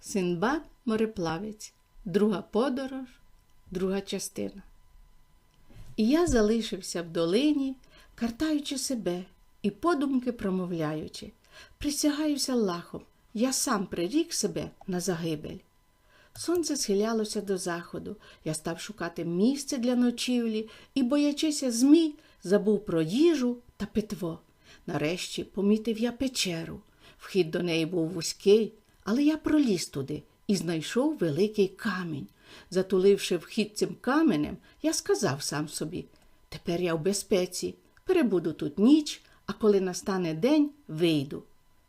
Синбад мореплавець, друга подорож, друга частина. І я залишився в долині, картаючи себе і подумки промовляючи, присягаюся лахом, я сам прирік себе на загибель. Сонце схилялося до заходу, я став шукати місце для ночівлі і, боячися змій, забув про їжу та питво. Нарешті помітив я печеру. Вхід до неї був вузький, але я проліз туди і знайшов великий камінь. Затуливши вхід цим каменем, я сказав сам собі тепер я в безпеці, перебуду тут ніч, а коли настане день, вийду.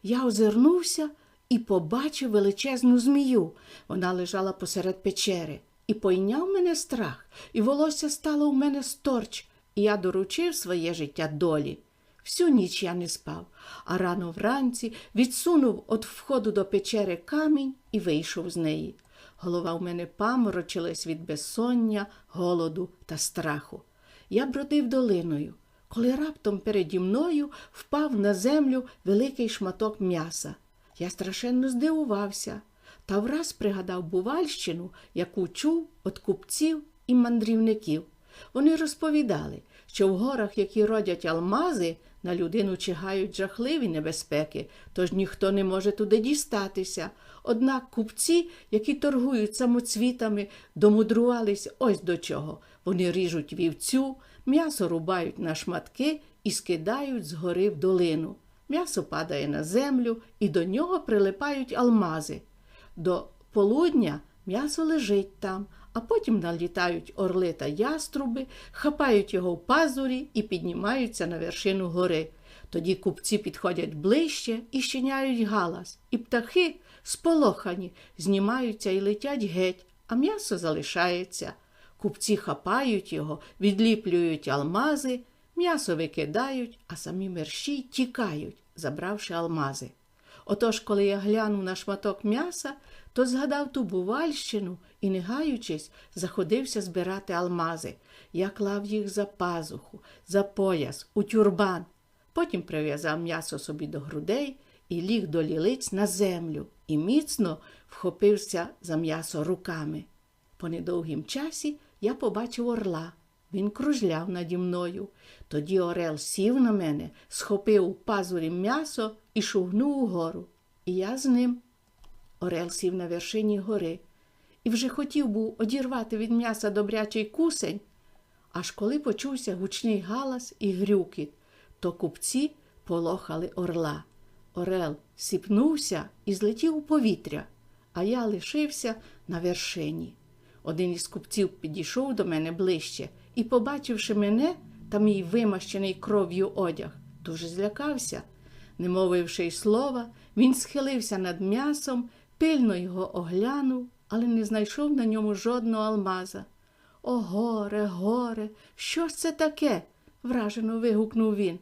Я озирнувся і побачив величезну змію. Вона лежала посеред печери. І пойняв мене страх, і волосся стало у мене сторч, і я доручив своє життя долі. Всю ніч я не спав, а рано вранці відсунув від входу до печери камінь і вийшов з неї. Голова в мене паморочилась від безсоння, голоду та страху. Я бродив долиною, коли раптом переді мною впав на землю великий шматок м'яса. Я страшенно здивувався та враз пригадав Бувальщину, яку чув від купців і мандрівників. Вони розповідали, що в горах, які родять алмази, на людину чигають жахливі небезпеки, тож ніхто не може туди дістатися. Однак купці, які торгують самоцвітами, домудрувались ось до чого. Вони ріжуть вівцю, м'ясо рубають на шматки і скидають згори в долину. М'ясо падає на землю і до нього прилипають алмази. До полудня м'ясо лежить там, а потім налітають орли та яструби, хапають його в пазурі і піднімаються на вершину гори. Тоді купці підходять ближче і щиняють галас, і птахи, сполохані, знімаються і летять геть, а м'ясо залишається. Купці хапають його, відліплюють алмази, м'ясо викидають, а самі мерщій тікають, забравши алмази. Отож, коли я глянув на шматок м'яса, то згадав ту бувальщину і, не гаючись, заходився збирати алмази. Я клав їх за пазуху, за пояс, у тюрбан. Потім прив'язав м'ясо собі до грудей і ліг до лілиць на землю і міцно вхопився за м'ясо руками. По недовгім часі я побачив орла. Він кружляв наді мною. Тоді Орел сів на мене, схопив у пазурі м'ясо і шугнув угору. І я з ним. Орел сів на вершині гори і вже хотів був одірвати від м'яса добрячий кусень, аж коли почувся гучний галас і грюкіт, то купці полохали орла. Орел сіпнувся і злетів у повітря, а я лишився на вершині. Один із купців підійшов до мене ближче і, побачивши мене та мій вимащений кров'ю одяг, дуже злякався. Не мовивши й слова, він схилився над м'ясом, пильно його оглянув, але не знайшов на ньому жодного алмаза. О, горе, горе, що ж це таке? вражено вигукнув він.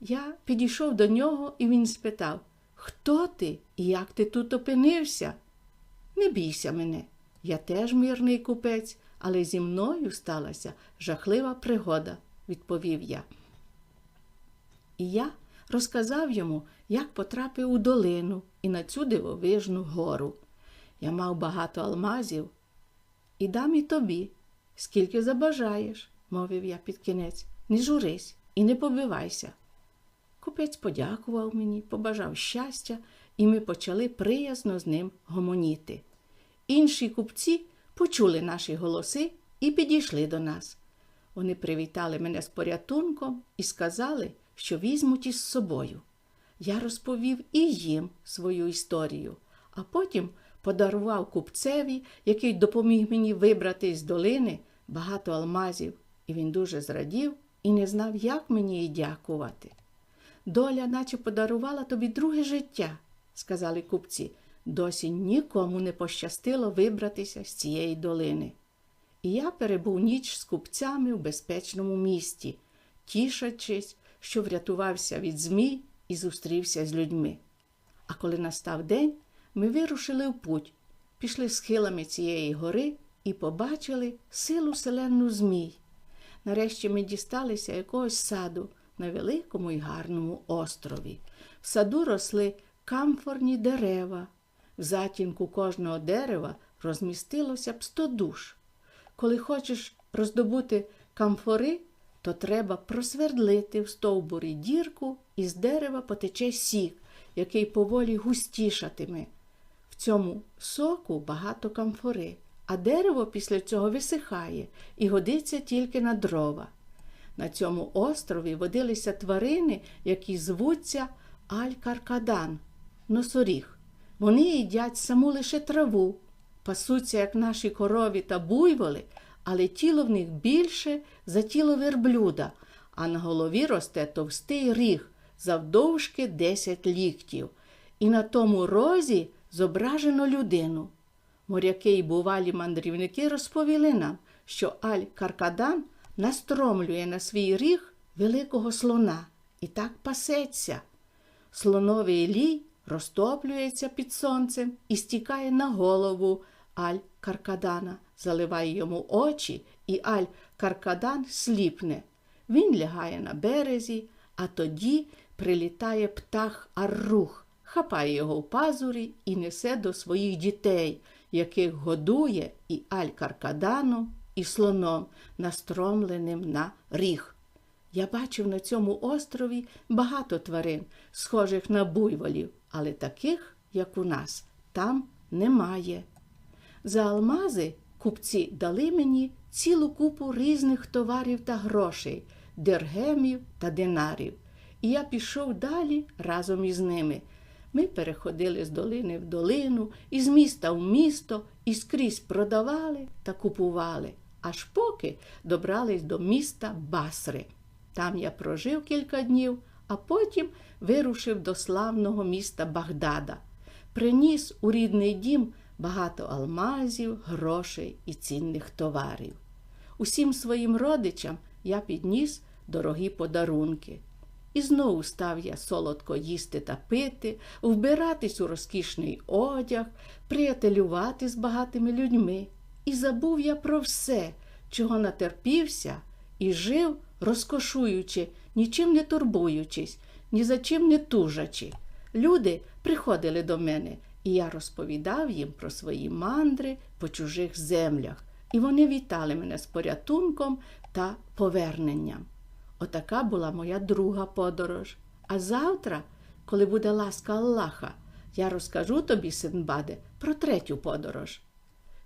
Я підійшов до нього, і він спитав Хто ти і як ти тут опинився? Не бійся мене. Я теж мирний купець, але зі мною сталася жахлива пригода, відповів я. І я розказав йому, як потрапив у долину і на цю дивовижну гору. Я мав багато алмазів і дам і тобі, скільки забажаєш, мовив я під кінець. Не журись і не побивайся. Купець подякував мені, побажав щастя, і ми почали приязно з ним гомоніти. Інші купці почули наші голоси і підійшли до нас. Вони привітали мене з порятунком і сказали, що візьмуть із собою. Я розповів і їм свою історію, а потім подарував купцеві, який допоміг мені вибрати з долини багато алмазів, і він дуже зрадів і не знав, як мені їй дякувати. Доля, наче подарувала тобі друге життя, сказали купці. Досі нікому не пощастило вибратися з цієї долини. І я перебув ніч з купцями в безпечному місті, тішачись, що врятувався від змій і зустрівся з людьми. А коли настав день, ми вирушили в путь, пішли схилами цієї гори і побачили силу селену змій. Нарешті ми дісталися якогось саду на великому і гарному острові. В саду росли камфорні дерева. в затінку кожного дерева розмістилося б сто душ. Коли хочеш роздобути камфори, то треба просвердлити в стовбурі дірку і з дерева потече сік, який поволі густішатиме. В цьому соку багато камфори, а дерево після цього висихає і годиться тільки на дрова. На цьому острові водилися тварини, які звуться Аль-Каркадан, носоріг. Вони їдять саму лише траву, пасуться, як наші корові та буйволи, але тіло в них більше за тіло верблюда, а на голові росте товстий ріг завдовжки 10 ліктів. І на тому розі зображено людину. Моряки й бувалі мандрівники розповіли нам, що Аль-Каркадан настромлює на свій ріг великого слона і так пасеться. Слоновий лій розтоплюється під сонцем і стікає на голову Аль-Каркадана, заливає йому очі, і Аль-Каркадан сліпне. Він лягає на березі, а тоді прилітає птах Аррух, хапає його в пазурі і несе до своїх дітей, яких годує і Аль-Каркаданом, і слоном, настромленим на ріг. Я бачив на цьому острові багато тварин, схожих на буйволів, але таких, як у нас, там немає. За алмази купці дали мені цілу купу різних товарів та грошей, дергемів та динарів. І я пішов далі разом із ними. Ми переходили з долини в долину, із міста в місто, і скрізь продавали та купували, аж поки добрались до міста Басри. Там я прожив кілька днів, а потім вирушив до славного міста Багдада. Приніс у рідний дім багато алмазів, грошей і цінних товарів. Усім своїм родичам я підніс дорогі подарунки. І знову став я солодко їсти та пити, вбиратись у розкішний одяг, приятелювати з багатими людьми. І забув я про все, чого натерпівся, і жив, розкошуючи, нічим не турбуючись, ні за чим не тужачи. Люди приходили до мене, і я розповідав їм про свої мандри по чужих землях, і вони вітали мене з порятунком та поверненням. Отака була моя друга подорож. А завтра, коли буде ласка Аллаха, я розкажу тобі, Синбаде, про третю подорож.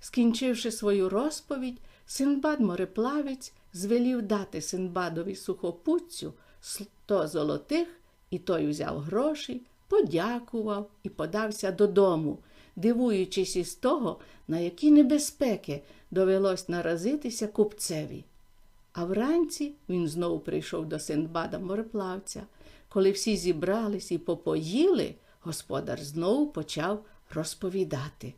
Скінчивши свою розповідь, Синбад мореплавець звелів дати Синбадові сухопутцю сто золотих, і той взяв гроші, подякував і подався додому, дивуючись із того, на які небезпеки довелось наразитися купцеві. А вранці він знову прийшов до Синдбада мореплавця. Коли всі зібрались і попоїли, господар знову почав розповідати.